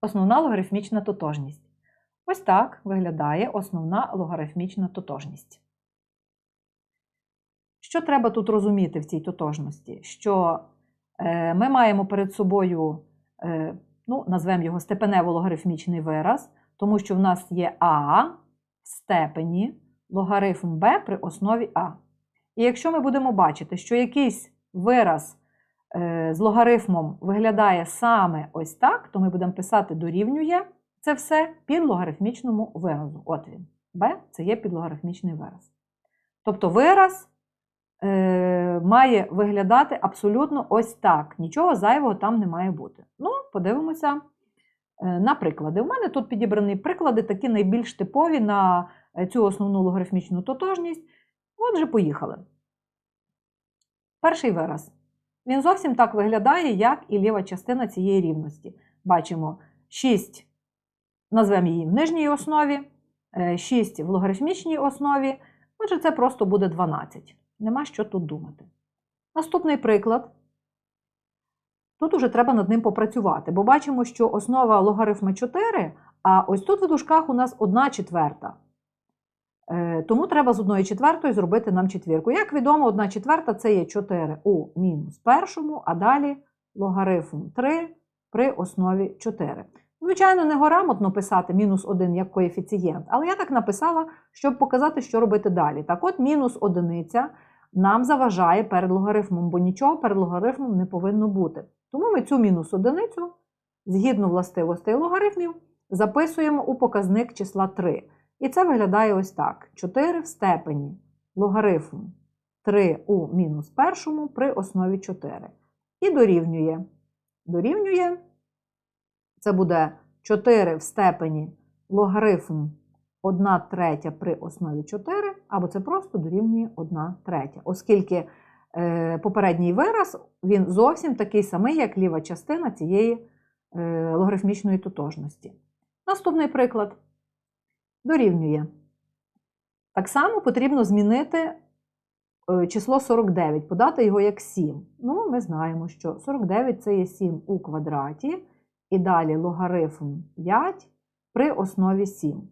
Основна логарифмічна тотожність. Ось так виглядає основна логарифмічна тотожність. Що треба тут розуміти в цій тотожності? Що е, ми маємо перед собою, е, ну, назвемо його степенево-логарифмічний вираз, тому що в нас є А в степені логарифм Б при основі А. І якщо ми будемо бачити, що якийсь вираз з логарифмом виглядає саме ось так, то ми будемо писати дорівнює це все під логарифмічному виразу. От він. Б це є підлогарифмічний вираз. Тобто вираз е, має виглядати абсолютно ось так. Нічого зайвого там не має бути. Ну, подивимося е, на приклади. У мене тут підібрані приклади, такі найбільш типові на е, цю основну логарифмічну тотожність. Отже, поїхали. Перший вираз. Він зовсім так виглядає, як і ліва частина цієї рівності. Бачимо 6, назвемо її в нижній основі, 6 в логарифмічній основі. Отже, це просто буде 12. Нема що тут думати. Наступний приклад. Тут уже треба над ним попрацювати, бо бачимо, що основа логарифма 4, а ось тут в дужках у нас 1 четверта. Е, Тому треба з 1 четвертої зробити нам четвірку. Як відомо, 1 четверта це є 4 у мінус першому, а далі логарифм 3 при основі 4. Звичайно, не грамотно писати мінус 1 як коефіцієнт, але я так написала, щоб показати, що робити далі. Так от, мінус одиниця нам заважає перед логарифмом, бо нічого перед логарифмом не повинно бути. Тому ми цю мінус одиницю, згідно властивостей логарифмів, записуємо у показник числа 3. І це виглядає ось так: 4 в степені логарифм 3 у мінус першому при основі 4. І дорівнює. Дорівнює, це буде 4 в степені логарифм 1 третя при основі 4, або це просто дорівнює 1 третя. Оскільки е, попередній вираз він зовсім такий самий, як ліва частина цієї е, логарифмічної тотожності. Наступний приклад дорівнює. Так само потрібно змінити е, число 49, подати його як 7. Ну, ми знаємо, що 49 це є 7 у квадраті, і далі логарифм 5 при основі 7.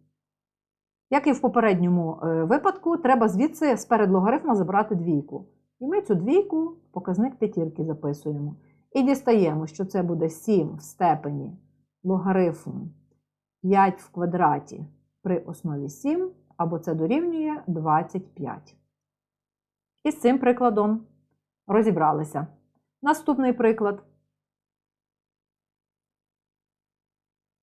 Як і в попередньому е, випадку, треба звідси сперед логарифма забрати двійку. І ми цю двійку в показник п'ятірки записуємо. І дістаємо, що це буде 7 в степені логарифм 5 в квадраті при основі 7, або це дорівнює 25. І з цим прикладом розібралися. Наступний приклад.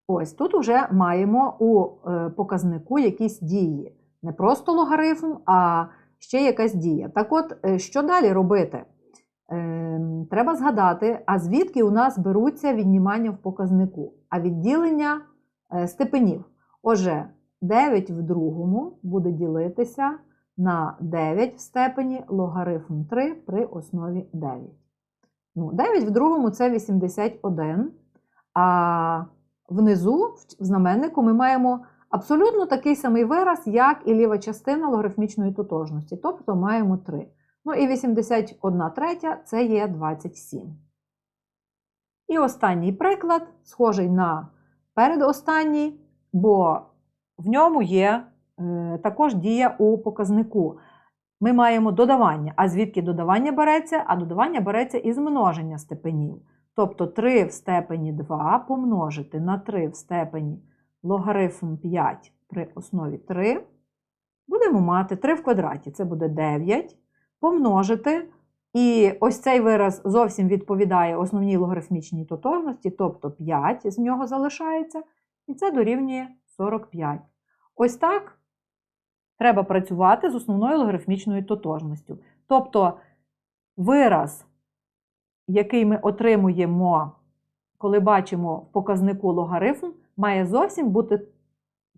Ось тут вже маємо у е, показнику якісь дії. Не просто логарифм, а ще якась дія. Так от, е, що далі робити? Ем, треба згадати, а звідки у нас беруться віднімання в показнику, а відділення е, степенів. Отже, 9 в другому буде ділитися на 9 в степені логарифм 3 при основі 9. Ну, 9 в другому це 81, а внизу, в знаменнику, ми маємо абсолютно такий самий вираз, як і ліва частина логарифмічної тотожності, тобто маємо 3. Ну і 81 третя це є 27. І останній приклад, схожий на передостанній, бо в ньому є е, також дія у показнику. Ми маємо додавання. А звідки додавання береться? А додавання береться із множення степенів. Тобто 3 в степені 2 помножити на 3 в степені логарифм 5 при основі 3. Будемо мати 3 в квадраті, це буде 9, помножити. І ось цей вираз зовсім відповідає основній логарифмічній тотожності, тобто 5 з нього залишається, і це дорівнює 45. Ось так треба працювати з основною логарифмічною тотожністю. Тобто вираз, який ми отримуємо, коли бачимо в показнику логарифм, має зовсім бути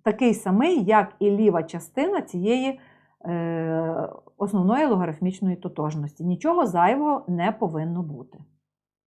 такий самий, як і ліва частина цієї е, основної логарифмічної тотожності. Нічого зайвого не повинно бути.